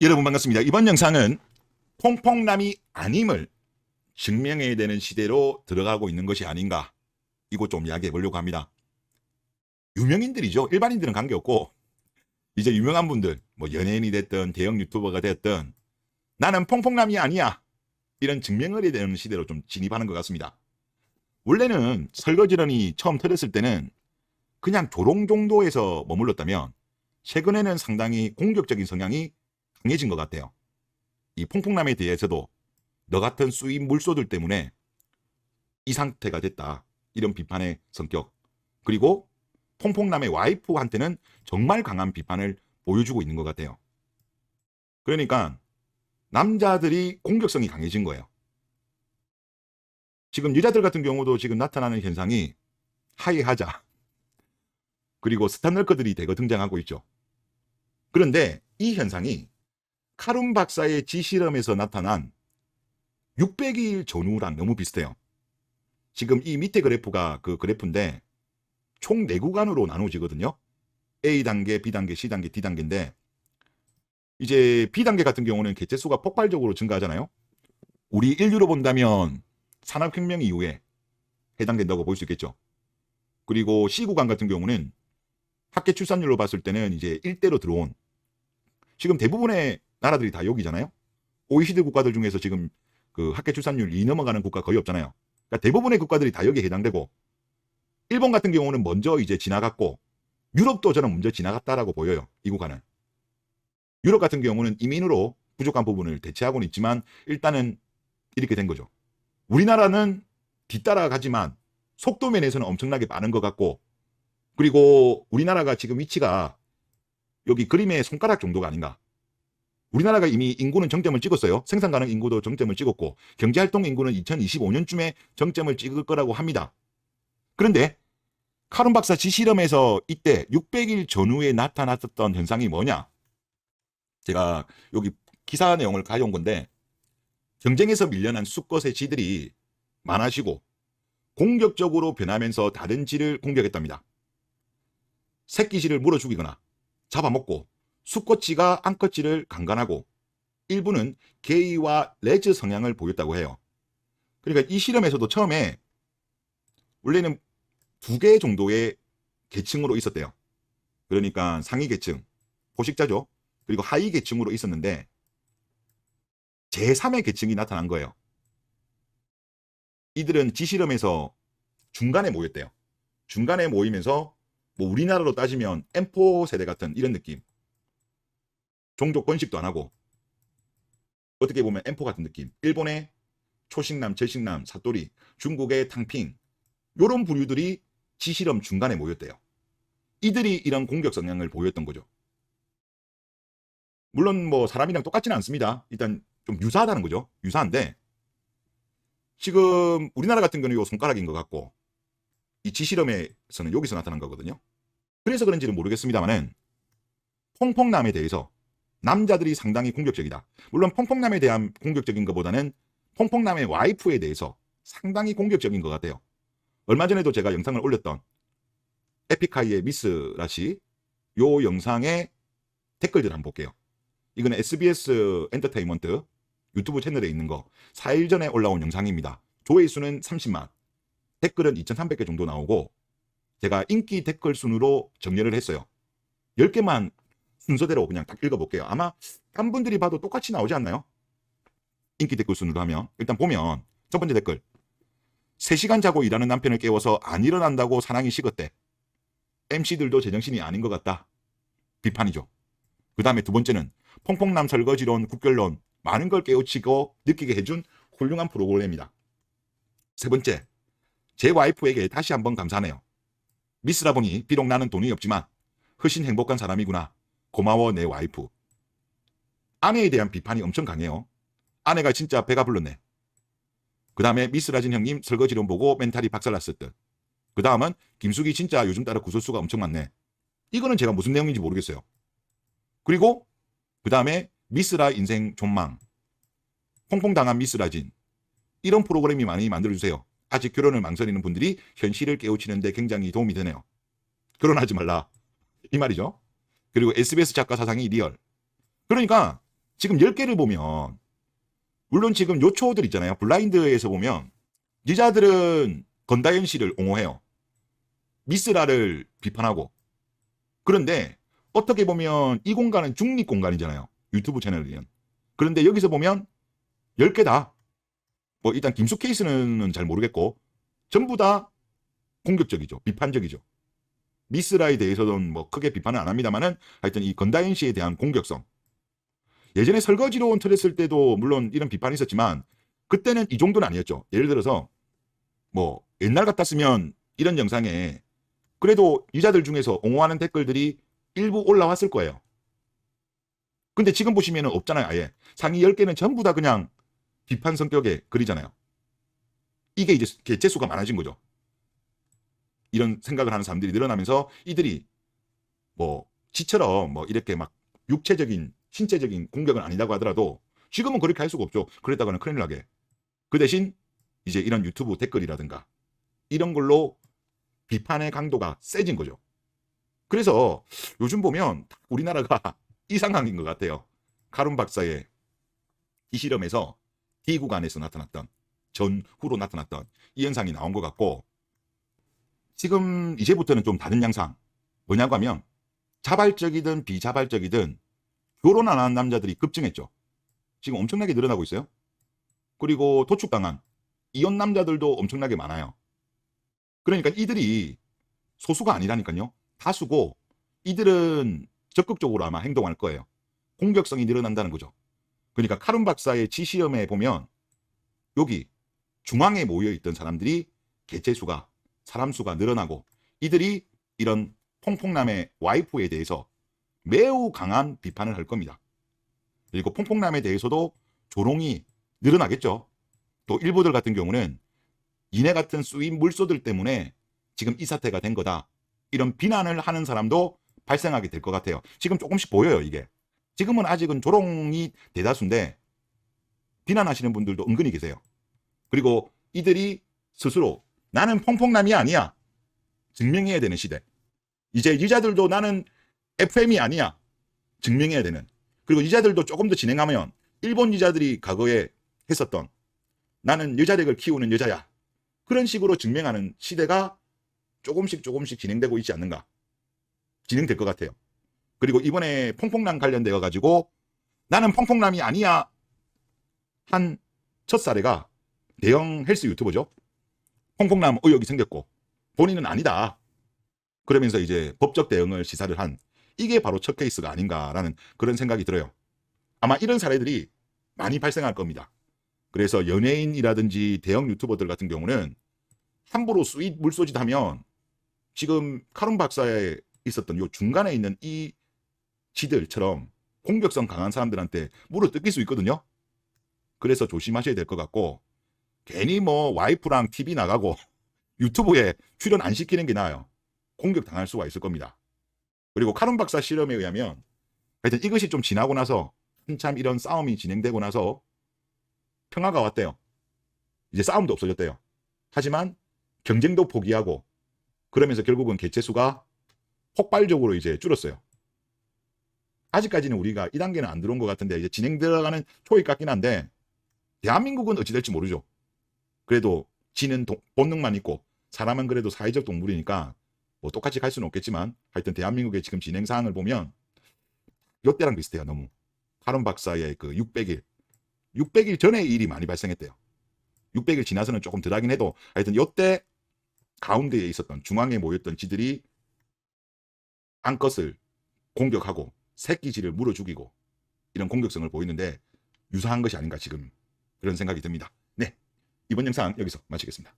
여러분 반갑습니다. 이번 영상은 퐁퐁남이 아님을 증명해야 되는 시대로 들어가고 있는 것이 아닌가 이거 좀 이야기해 보려고 합니다. 유명인들이죠. 일반인들은 관계없고 이제 유명한 분들 뭐 연예인이 됐든 대형 유튜버가 됐든 나는 퐁퐁남이 아니야 이런 증명을 해야 되는 시대로 좀 진입하는 것 같습니다. 원래는 설거지런이 처음 터졌을 때는 그냥 조롱 정도에서 머물렀다면 최근에는 상당히 공격적인 성향이 강해진 것 같아요. 이 퐁퐁남에 대해서도 너 같은 수입 물소들 때문에 이 상태가 됐다. 이런 비판의 성격. 그리고 퐁퐁남의 와이프한테는 정말 강한 비판을 보여주고 있는 것 같아요. 그러니까 남자들이 공격성이 강해진 거예요. 지금 여자들 같은 경우도 지금 나타나는 현상이 하이하자. 그리고 스타널커들이 대거 등장하고 있죠. 그런데 이 현상이 카룸 박사의 지실험에서 나타난 600일 전후랑 너무 비슷해요. 지금 이 밑에 그래프가 그 그래프인데 총 4구간으로 나누어지거든요. A 단계, B 단계, C 단계, D 단계인데 이제 B 단계 같은 경우는 개체수가 폭발적으로 증가하잖아요. 우리 인류로 본다면 산업혁명 이후에 해당된다고 볼 수 있겠죠. 그리고 C 구간 같은 경우는 학계 출산율로 봤을 때는 이제 1대로 들어온 지금 대부분의 나라들이 다 여기잖아요. OECD 국가들 중에서 지금 그 학계 출산율 2 넘어가는 국가 거의 없잖아요. 그러니까 대부분의 국가들이 다 여기에 해당되고 일본 같은 경우는 먼저 이제 지나갔고 유럽도 저는 먼저 지나갔다라고 보여요. 이 국가는. 유럽 같은 경우는 이민으로 부족한 부분을 대체하고는 있지만 일단은 이렇게 된 거죠. 우리나라는 뒤따라가지만 속도 면에서는 엄청나게 많은 것 같고 그리고 우리나라가 지금 위치가 여기 그림의 손가락 정도가 아닌가. 우리나라가 이미 인구는 정점을 찍었어요. 생산 가능 인구도 정점을 찍었고 경제 활동 인구는 2025년쯤에 정점을 찍을 거라고 합니다. 그런데 카룬 박사 지실험에서 이때 600일 전후에 나타났었던 현상이 뭐냐? 제가 여기 기사 내용을 가져온 건데 경쟁에서 밀려난 수컷의 쥐들이 많아지고 공격적으로 변하면서 다른 쥐를 공격했답니다. 새끼 쥐를 물어 죽이거나 잡아먹고 수컷쥐가 암컷쥐를 강간하고 일부는 게이와 레즈 성향을 보였다고 해요. 그러니까 이 실험에서도 처음에 원래는 두 개 정도의 계층으로 있었대요. 그러니까 상위 계층, 포식자죠. 그리고 하위 계층으로 있었는데 제3의 계층이 나타난 거예요. 이들은 지실험에서 중간에 모였대요. 중간에 모이면서 뭐 우리나라로 따지면 M4 세대 같은 이런 느낌. 종족 번식도 안 하고 어떻게 보면 M4 같은 느낌. 일본의 초식남, 절식남, 사또리, 중국의 탕핑 요런 부류들이 지실험 중간에 모였대요. 이들이 이런 공격 성향을 보였던 거죠. 물론 뭐 사람이랑 똑같지는 않습니다. 일단 좀 유사하다는 거죠. 유사한데 지금 우리나라 같은 경우는 요 손가락인 것 같고 이 지실험에서는 여기서 나타난 거거든요. 그래서 그런지는 모르겠습니다만은 퐁퐁남에 대해서 남자들이 상당히 공격적이다. 물론 퐁퐁남에 대한 공격적인 것보다는 퐁퐁남의 와이프에 대해서 상당히 공격적인 것 같아요. 얼마 전에도 제가 영상을 올렸던 에픽하이의 미스 라시 요 영상의 댓글들 한번 볼게요. 이거는 SBS 엔터테인먼트 유튜브 채널에 있는 거 4일 전에 올라온 영상입니다. 조회수는 30만, 댓글은 2,300개 정도 나오고 제가 인기 댓글 순으로 정리를 했어요. 10개만 순서대로 그냥 딱 읽어볼게요. 아마 딴 분들이 봐도 똑같이 나오지 않나요? 인기 댓글 순으로 하면 일단 보면 첫 번째 댓글 3시간 자고 일하는 남편을 깨워서 안 일어난다고 사랑이 식었대. MC들도 제정신이 아닌 것 같다. 비판이죠. 그 다음에 두 번째는 퐁퐁남 설거지론, 국결론 많은 걸 깨우치고 느끼게 해준 훌륭한 프로그램이다. 세 번째, 제 와이프에게 다시 한번 감사하네요. 미스라 보니 비록 나는 돈이 없지만 훨씬 행복한 사람이구나. 고마워 내 와이프. 아내에 대한 비판이 엄청 강해요. 아내가 진짜 배가 불렀네. 그 다음에 미스라진 형님 설거지론 보고 멘탈이 박살났을 듯. 그 다음은 김숙이 진짜 요즘 따라 구설수가 엄청 많네. 이거는 제가 무슨 내용인지 모르겠어요. 그리고 그 다음에 미스라 인생 존망. 퐁퐁 당한 미스라진. 이런 프로그램이 많이 만들어주세요. 아직 결혼을 망설이는 분들이 현실을 깨우치는데 굉장히 도움이 되네요. 결혼하지 말라. 이 말이죠. 그리고 SBS 작가 사상이 리얼. 그러니까 지금 10개를 보면 물론 지금 요초들 있잖아요. 블라인드에서 보면 여자들은 건다현 씨를 옹호해요. 미스라를 비판하고 그런데 어떻게 보면 이 공간은 중립 공간이잖아요. 유튜브 채널이면. 그런데 여기서 보면 10개 다. 뭐 일단 김수 케이스는 잘 모르겠고 전부 다 공격적이죠. 비판적이죠. 미스라에 대해서는 뭐 크게 비판은 안 합니다만은 하여튼 이 건다현 씨에 대한 공격성. 예전에 설거지로 틀었을 때도 물론 이런 비판이 있었지만 그때는 이 정도는 아니었죠. 예를 들어서 뭐 옛날 같았으면 이런 영상에 그래도 유자들 중에서 옹호하는 댓글들이 일부 올라왔을 거예요. 근데 지금 보시면 없잖아요, 아예. 상위 10개는 전부 다 그냥 비판 성격의 글이잖아요. 이게 이제 개체수가 많아진 거죠. 이런 생각을 하는 사람들이 늘어나면서 이들이 뭐 지처럼 뭐 이렇게 막 육체적인 신체적인 공격은 아니라고 하더라도 지금은 그렇게 할 수가 없죠. 그랬다가는 큰일 나게. 그 대신 이제 이런 유튜브 댓글이라든가 이런 걸로 비판의 강도가 세진 거죠. 그래서 요즘 보면 우리나라가 이 상황인 것 같아요. 카룬 박사의 이 실험에서 D 구간에서 나타났던 전후로 나타났던 이 현상이 나온 것 같고 지금 이제부터는 좀 다른 양상 뭐냐고 하면 자발적이든 비자발적이든 결혼 안 한 남자들이 급증했죠. 지금 엄청나게 늘어나고 있어요. 그리고 도축당한 이혼 남자들도 엄청나게 많아요. 그러니까 이들이 소수가 아니라니까요. 다수고 이들은 적극적으로 아마 행동할 거예요. 공격성이 늘어난다는 거죠. 그러니까 카룬 박사의 지시험에 보면 여기 중앙에 모여 있던 사람들이 개체 수가 사람 수가 늘어나고 이들이 이런 퐁퐁남의 와이프에 대해서 매우 강한 비판을 할 겁니다. 그리고 퐁퐁남에 대해서도 조롱이 늘어나겠죠. 또 일부들 같은 경우는 이네 같은 수입 물소들 때문에 지금 이 사태가 된 거다. 이런 비난을 하는 사람도 발생하게 될 것 같아요. 지금 조금씩 보여요, 이게. 지금은 아직은 조롱이 대다수인데 비난하시는 분들도 은근히 계세요. 그리고 이들이 스스로 나는 퐁퐁남이 아니야. 증명해야 되는 시대. 이제 여자들도 나는 FM이 아니야. 증명해야 되는. 그리고 여자들도 조금 더 진행하면 일본 여자들이 과거에 했었던 나는 여자력을 키우는 여자야. 그런 식으로 증명하는 시대가 조금씩 조금씩 진행되고 있지 않는가. 진행될 것 같아요. 그리고 이번에 퐁퐁남 관련되어 가지고 나는 퐁퐁남이 아니야 한 첫 사례가 대형 헬스 유튜버죠. 퐁퐁남 의혹이 생겼고 본인은 아니다. 그러면서 이제 법적 대응을 시사를 한 이게 바로 첫 케이스가 아닌가라는 그런 생각이 들어요. 아마 이런 사례들이 많이 발생할 겁니다. 그래서 연예인이라든지 대형 유튜버들 같은 경우는 함부로 수입 물소짓 하면 지금 카룬 박사에 있었던 요 중간에 있는 이 지들처럼 공격성 강한 사람들한테 물을 뜯길 수 있거든요. 그래서 조심하셔야 될 것 같고 괜히 뭐 와이프랑 TV 나가고 유튜브에 출연 안 시키는 게 나아요. 공격 당할 수가 있을 겁니다. 그리고 카룬 박사 실험에 의하면 하여튼 이것이 좀 지나고 나서 한참 이런 싸움이 진행되고 나서 평화가 왔대요. 이제 싸움도 없어졌대요. 하지만 경쟁도 포기하고 그러면서 결국은 개체 수가 폭발적으로 이제 줄었어요. 아직까지는 우리가 이 단계는 안 들어온 것 같은데 이제 진행 들어가는 초입 같긴 한데 대한민국은 어찌 될지 모르죠. 그래도 지는 동- 본능만 있고 사람은 그래도 사회적 동물이니까 뭐 똑같이 갈 수는 없겠지만 하여튼 대한민국의 지금 진행 사항을 보면 요때랑 비슷해요. 너무 카론 박사의 그 600일 600일 전에 일이 많이 발생했대요. 600일 지나서는 조금 덜하긴 해도 하여튼 요때 가운데에 있었던 중앙에 모였던 지들이 암컷을 공격하고 새끼쥐를 물어 죽이고 이런 공격성을 보이는데 유사한 것이 아닌가 지금 그런 생각이 듭니다. 네. 이번 영상 여기서 마치겠습니다.